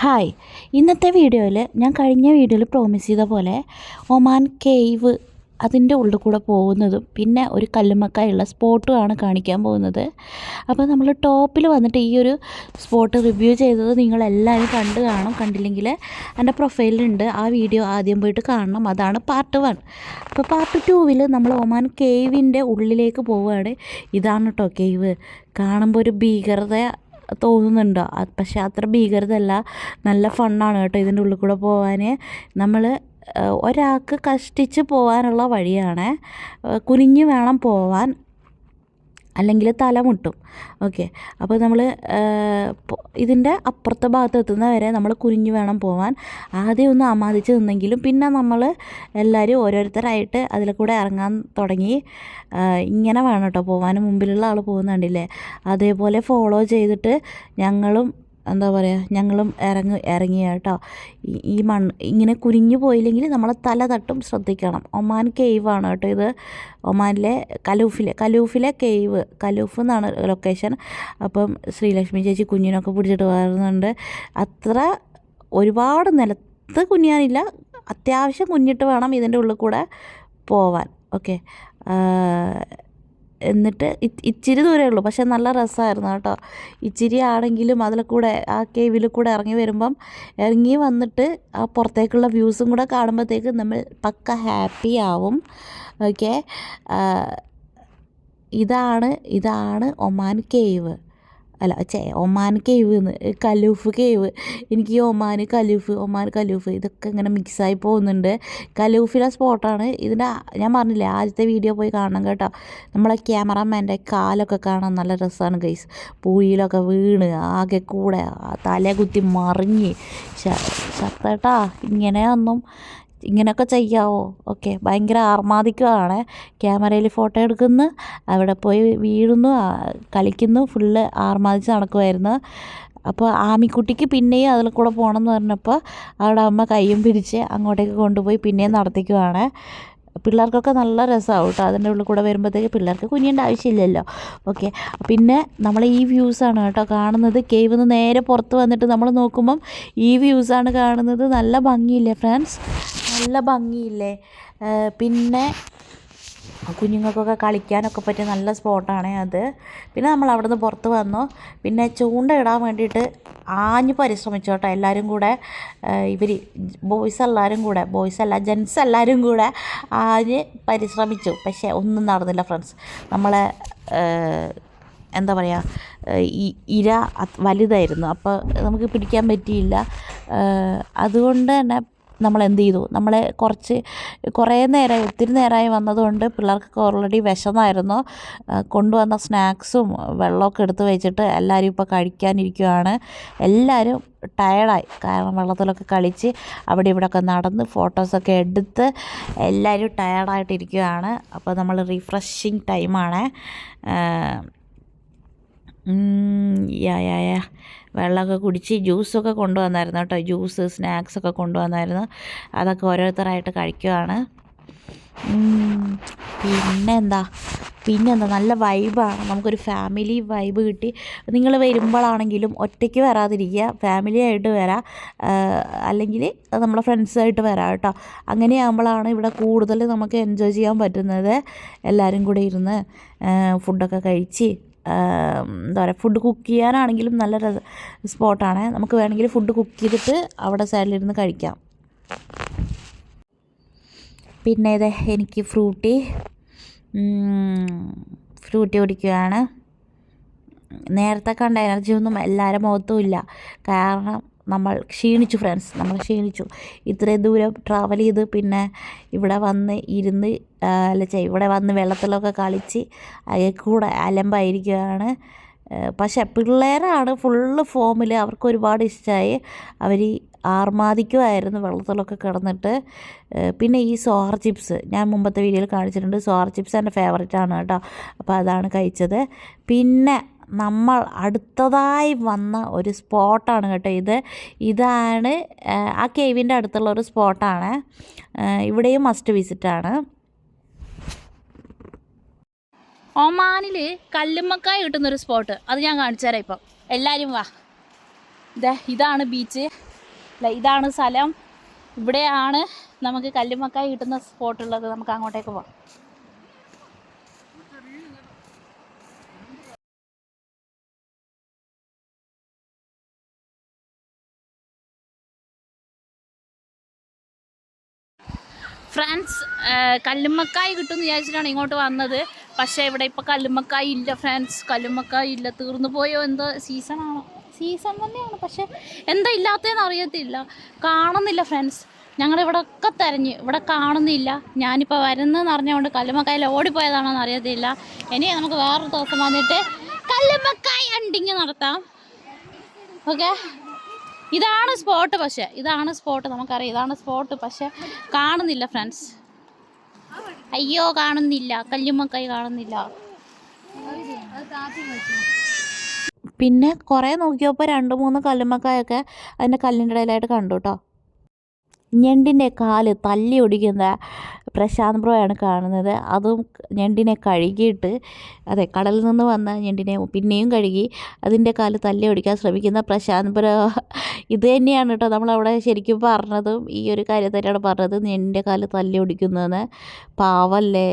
Hi ഇന്നത്തെ വീഡിയോയിൽ ഞാൻ കഴിഞ്ഞ വീഡിയോയിൽ പ്രോമിസ് ചെയ്ത പോലെ ഒമാൻ കേവ് അതിന്റെ ഉള്ളിൽ കൂടെ പോകുന്നതും പിന്നെ ഒരു കല്ലുമക്കായുള്ള സ്പോട്ടുമാണ് കാണിക്കാൻ പോകുന്നത്. അപ്പോൾ നമ്മൾ ടോപ്പിൽ വന്നിട്ട് ഈ ഒരു സ്പോട്ട് റിവ്യൂ ചെയ്തത് നിങ്ങളെല്ലാവരും കണ്ടു കാണും കണ്ടില്ലെങ്കിൽ എന്റെ പ്രൊഫൈലിലുണ്ട് ആ വീഡിയോ ആദ്യം പോയിട്ട് കാണണം. അതാണ് പാർട്ട് വൺ അപ്പോൾ പാർട്ട് ടൂവിൽ നമ്മൾ ഒമാൻ കേവിന്റെ ഉള്ളിലേക്ക് പോവുകയാണ് ഇതാണ് കേവ് കാണുമ്പോൾ ഒരു ഭീകരത തോന്നുന്നുണ്ടോ? പക്ഷേ അത്ര ഭീകരതല്ല നല്ല ഫണ്ണാണ് കേട്ടോ ഇതിന്റെ ഉള്ളിൽ കൂടെ പോകാൻ നമ്മൾ ഒരാൾക്ക് കഷ്ടിച്ച് പോകാനുള്ള വഴിയാണ്. കുനിഞ്ഞ് വേണം പോവാൻ. അല്ലെങ്കിൽ തല മുട്ടും. ഓക്കെ അപ്പോൾ നമ്മൾ ഇതിന്റെ അപ്പുറത്തെ ഭാഗത്ത് എത്തുന്ന വരെ നമ്മൾ കുരിഞ്ഞു വേണം പോവാൻ. ആദ്യം ഒന്ന് ആമാദിച്ച് നിന്നെങ്കിലും പിന്നെ നമ്മൾ എല്ലാവരും ഓരോരുത്തരായിട്ട് അതിൽ കൂടെ ഇറങ്ങാൻ തുടങ്ങി. ഇങ്ങനെ വേണം കേട്ടോ പോവാൻ. മുമ്പിലുള്ള ആൾ പോകുന്നുണ്ടല്ലേ? അതേപോലെ ഫോളോ ചെയ്തിട്ട് ഞങ്ങളും എന്താ പറയുക ഞങ്ങളും ഇറങ്ങി ഇറങ്ങി കേട്ടോ ഈ മണ്ണ് ഇങ്ങനെ കുനിഞ്ഞു പോയില്ലെങ്കിൽ നമ്മൾ തല തട്ടും ശ്രദ്ധിക്കണം. ഒമാൻ കേവാണ് കേട്ടോ ഇത്. ഒമാനിലെ കലൂഫിലെ കലൂഫിലെ കേവ് കലൂഫ് എന്നാണ് ലൊക്കേഷൻ അപ്പം ശ്രീലക്ഷ്മി ചേച്ചി കുഞ്ഞിനൊക്കെ പിടിച്ചിട്ട് വരുന്നുണ്ട്. അത്ര ഒരുപാട് നിലത്ത് കുഞ്ഞാനില്ല അത്യാവശ്യം കുഞ്ഞിട്ട് വേണം ഇതിന്റെ ഉള്ളിൽ കൂടെ പോവാൻ. ഓക്കെ. എന്നിട്ട് ഇച്ചിരി ദൂരമേ ഉള്ളൂ. പക്ഷേ നല്ല രസമായിരുന്നു കേട്ടോ. ഇച്ചിരി ആണെങ്കിലും അതിൽ കൂടെ ആ കേവിൽ കൂടെ ഇറങ്ങി വരുമ്പം ഇറങ്ങി വന്നിട്ട് ആ പുറത്തേക്കുള്ള വ്യൂസും കൂടെ കാണുമ്പോഴത്തേക്ക് നമ്മൾ പക്ക ഹാപ്പി ആവും. ഓക്കെ? ഇതാണ് ഇതാണ് ഒമാൻ കേവ്. അല്ല ചേ ഒമാൻ കേവ് എന്ന് കലൂഫ് കേവ് എനിക്ക് ഒമാൻ കലൂഫ് ഒമാൻ കലൂഫ് ഇതൊക്കെ ഇങ്ങനെ മിക്സായി പോകുന്നുണ്ട്. കലൂഫിലെ സ്പോട്ടാണ് ഇതിന്റെ ഞാൻ പറഞ്ഞില്ലേ ആദ്യത്തെ വീഡിയോ പോയി കാണണം കേട്ടോ. നമ്മളെ ക്യാമറാമാന്റെ കാലൊക്കെ കാണാൻ നല്ല രസമാണ് ഗൈസ് പൂഴിയിലൊക്കെ വീണ് ആകെ കൂടെ തല കുത്തി മറിഞ്ഞ്. ശത്തേട്ടാ ഇങ്ങനെയൊന്നും ഇങ്ങനെയൊക്കെ ചെയ്യാവോ? ഓക്കെ ഭയങ്കര ആർമാദിക്കുകയാണ് ക്യാമറയിൽ ഫോട്ടോ എടുക്കുന്നു അവിടെ പോയി വീഴുന്നു കളിക്കുന്നു ഫുള്ള് ആർമാദിച്ച് നടക്കുമായിരുന്നു അപ്പോൾ ആമിക്കുട്ടിക്ക് പിന്നെയും അതിൽ കൂടെ പോകണം എന്ന് പറഞ്ഞപ്പോൾ അവിടെ അമ്മ കയ്യും പിടിച്ച് അങ്ങോട്ടേക്ക് കൊണ്ടുപോയി പിന്നെയും നടത്തിക്കുവാണ്. പിള്ളേർക്കൊക്കെ നല്ല രസമാവും കേട്ടോ അതിന്റെ ഉള്ളിൽ കൂടെ വരുമ്പോഴത്തേക്ക് പിള്ളേർക്ക് കുഞ്ഞിന്റെ ആവശ്യമില്ലല്ലോ. ഓക്കെ പിന്നെ നമ്മൾ ഈ വ്യൂസാണ് കേട്ടോ കാണുന്നത്. കേവ് നേരെ പുറത്ത് വന്നിട്ട് നമ്മൾ നോക്കുമ്പം ഈ വ്യൂസാണ് കാണുന്നത്. നല്ല ഭംഗിയില്ലേ ഫ്രണ്ട്സ് നല്ല ഭംഗിയില്ലേ? പിന്നെ കുഞ്ഞുങ്ങൾക്കൊക്കെ കളിക്കാനൊക്കെ പറ്റിയ നല്ല സ്പോട്ടാണ് അത്. പിന്നെ നമ്മൾ അവിടെ നിന്ന് പുറത്ത് വന്നു. പിന്നെ ചൂണ്ട ഇടാൻ വേണ്ടിയിട്ട് ആഞ്ഞ് പരിശ്രമിച്ചു കേട്ടോ എല്ലാവരും കൂടെ. ഇവർ ബോയ്സ് എല്ലാവരും കൂടെ ബോയ്സ് അല്ല ജെൻസ് എല്ലാവരും കൂടെ ആഞ്ഞ് പരിശ്രമിച്ചു. പക്ഷേ ഒന്നും നടന്നില്ല ഫ്രണ്ട്സ്. നമ്മളെ എന്താ പറയുക ഈ ഇര വലുതായിരുന്നു. അപ്പോൾ നമുക്ക് പിടിക്കാൻ പറ്റിയില്ല. അതുകൊണ്ട് തന്നെ നമ്മൾ എന്ത് ചെയ്തു നമ്മളെ കുറച്ച് കുറേ നേരമായി ഒത്തിരി നേരമായി വന്നതുകൊണ്ട് പിള്ളേർക്കൊക്കെ ഓൾറെഡി വിശന്നായിരുന്നു. കൊണ്ടുവന്ന സ്നാക്സും വെള്ളമൊക്കെ എടുത്ത് വെച്ചിട്ട് എല്ലാവരും ഇപ്പോൾ കഴിക്കാനിരിക്കുകയാണ് എല്ലാവരും ടയർഡായി കാരണം വെള്ളത്തിലൊക്കെ കളിച്ച് അവിടെ ഇവിടെയൊക്കെ നടന്ന് ഫോട്ടോസൊക്കെ എടുത്ത് എല്ലാവരും ടയർഡായിട്ടിരിക്കുകയാണ് അപ്പോൾ നമ്മൾ റിഫ്രഷിങ് ടൈമാണ് യാ യാ യാ. വെള്ളമൊക്കെ കുടിച്ച് ജ്യൂസൊക്കെ കൊണ്ടുവന്നായിരുന്നു കേട്ടോ. ജ്യൂസ് സ്നാക്സൊക്കെ കൊണ്ടുവന്നായിരുന്നു. അതൊക്കെ ഓരോരുത്തരായിട്ട് കഴിക്കുവാണ്. പിന്നെന്താ? പിന്നെന്താ? നല്ല വൈബാണ് നമുക്കൊരു ഫാമിലി വൈബ് കിട്ടി. നിങ്ങൾ വരുമ്പോഴാണെങ്കിലും ഒറ്റയ്ക്ക് വരാതിരിക്കുക. ഫാമിലി ആയിട്ട് വരാം. അല്ലെങ്കിൽ നമ്മളെ ഫ്രണ്ട്സായിട്ട് വരാം കേട്ടോ. അങ്ങനെയാകുമ്പോഴാണ് ഇവിടെ കൂടുതൽ നമുക്ക് എൻജോയ് ചെയ്യാൻ പറ്റുന്നത്. എല്ലാവരും കൂടെ ഇരുന്ന് ഫുഡൊക്കെ കഴിച്ച്. എന്താ പറയുക ഫുഡ് കുക്ക് ചെയ്യാനാണെങ്കിലും നല്ല സ്പോട്ടാണ് നമുക്ക് വേണമെങ്കിൽ ഫുഡ് കുക്ക് ചെയ്തിട്ട് അവിടെ സൈഡിലിരുന്ന് കഴിക്കാം. പിന്നെ ഇത് എനിക്ക് ഫ്രൂട്ടി ഫ്രൂട്ടി കുടിക്കുകയാണ് നേരത്തെ കണ്ട എനർജി ഒന്നും എല്ലാവരുടെ മുഖത്തും ഇല്ല. കാരണം നമ്മൾ ക്ഷീണിച്ചു ഫ്രണ്ട്സ് നമ്മൾ ക്ഷീണിച്ചു. ഇത്രയും ദൂരം ട്രാവൽ ചെയ്ത് പിന്നെ ഇവിടെ വന്ന് ഇരുന്ന് അല്ല ഇവിടെ വന്ന് വെള്ളത്തിലൊക്കെ കളിച്ച് കൂടെ അലമ്പായിരിക്കുകയാണ്. പക്ഷെ പിള്ളേരാണ് ഫുള്ള് ഫോമിൽ അവർക്ക് ഒരുപാട് ഇഷ്ടമായി അവർ ആർമാദിക്കുമായിരുന്നു വെള്ളത്തിലൊക്കെ കിടന്നിട്ട്. പിന്നെ ഈ സോഹർ ചിപ്സ് ഞാൻ മുമ്പത്തെ വീഡിയോയിൽ കാണിച്ചിട്ടുണ്ട്. സോഹർ ചിപ്സ് എന്റെ ഫേവറേറ്റ് ആണ് കേട്ടോ. അപ്പോൾ അതാണ് കഴിച്ചത്. പിന്നെ നമ്മൾ അടുത്തതായി വന്ന ഒരു സ്പോട്ടാണ് കേട്ടോ ഇത്. ഇതാണ് ആ കേവിന്റെ അടുത്തുള്ള ഒരു സ്പോട്ടാണ്. ഇവിടെയും മസ്റ്റ് വിസിറ്റാണ് ഒമാനിൽ കല്ലുമ്മക്കായ കിട്ടുന്നൊരു സ്പോട്ട്. അത് ഞാൻ കാണിച്ചു തരാം ഇപ്പം. എല്ലാവരും വാ. ഇതാ ഇതാണ് ബീച്ച് ഇതാണ് സ്ഥലം. ഇവിടെയാണ് നമുക്ക് കല്ലുമ്മക്കായ് കിട്ടുന്ന സ്പോട്ടുള്ളത്. നമുക്ക് അങ്ങോട്ടേക്ക് പോവാം. ഫ്രണ്ട്സ് കല്ലുമ്മക്കായ് കിട്ടും എന്ന് വിചാരിച്ചിട്ടാണ് ഇങ്ങോട്ട് വന്നത്. പക്ഷേ ഇവിടെ ഇപ്പോൾ കല്ലുമ്മക്കായ് ഇല്ല ഫ്രണ്ട്സ്. കല്ലുമ്മക്കായ് ഇല്ല. തീർന്നു പോയോ? എന്തോ സീസണാണോ സീസൺ തന്നെയാണ്. പക്ഷേ എന്താ ഇല്ലാത്തതെന്ന് അറിയത്തില്ല. കാണുന്നില്ല ഫ്രണ്ട്സ്. ഞങ്ങളിവിടെ ഒക്കെ തിരഞ്ഞ്. ഇവിടെ കാണുന്നില്ല. ഞാനിപ്പോൾ വരുന്നതെന്ന് അറിഞ്ഞുകൊണ്ട് കല്ലുമ്മക്കായിൽ ഓടിപ്പോയതാണോന്ന് അറിയത്തില്ല. ഇനി നമുക്ക് വേറൊരു ദിവസം വന്നിട്ട് കല്ലുമ്മക്കായ് അണ്ടിങ് നടത്താം. ഓക്കെ ഇതാണ് സ്പോട്ട് പക്ഷേ. ഇതാണ് സ്പോട്ട് നമുക്കറിയാം. ഇതാണ് സ്പോട്ട് പക്ഷേ കാണുന്നില്ല ഫ്രണ്ട്സ് അയ്യോ കാണുന്നില്ല. കല്ലുമ്മക്കായി കാണുന്നില്ല. പിന്നെ കുറേ നോക്കിയപ്പോൾ രണ്ട് മൂന്ന് കല്ലുമ്മക്കായൊക്കെ അതിന്റെ കല്ലിന്റെ ഇടയിലായിട്ട് കണ്ടു കേട്ടോ ഞണ്ടിന്റെ കാൽ തല്ലി ഒടിക്കുന്ന പ്രശാന്ത് ബ്രോയാണ് കാണുന്നത്. അതും ഞണ്ടിനെ കഴുകിയിട്ട് അതെ കടലിൽ നിന്ന് വന്ന ഞണ്ടിനെ പിന്നെയും കഴുകി അതിന്റെ കാൽ തല്ലി ഒടിക്കാൻ ശ്രമിക്കുന്ന പ്രശാന്ത് ബ്രോ ഇത് തന്നെയാണ് കേട്ടോ നമ്മളവിടെ ശരിക്കും പറഞ്ഞതും ഈ ഒരു കാര്യം തന്നെയാണ് പറഞ്ഞത്. എന്റെ കാൽ തല്ലി ഒടിക്കുന്നതെന്ന് പാവല്ലേ?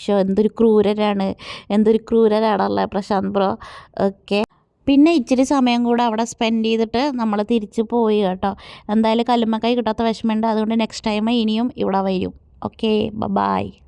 ശോ എന്തൊരു ക്രൂരനാണ്. എന്തൊരു ക്രൂരനാണല്ലേ പ്രശാന്ത് ബ്രോ? ഓക്കെ പിന്നെ ഇച്ചിരി സമയം കൂടെ അവിടെ സ്പെൻഡ് ചെയ്തിട്ട് നമ്മൾ തിരിച്ച് പോയി കേട്ടോ. എന്തായാലും കല്ലുമ്മക്കായി കിട്ടാത്ത വിഷമമുണ്ട്. അതുകൊണ്ട് നെക്സ്റ്റ് ടൈം ഇനിയും ഇവിടെ വരും. Okay bye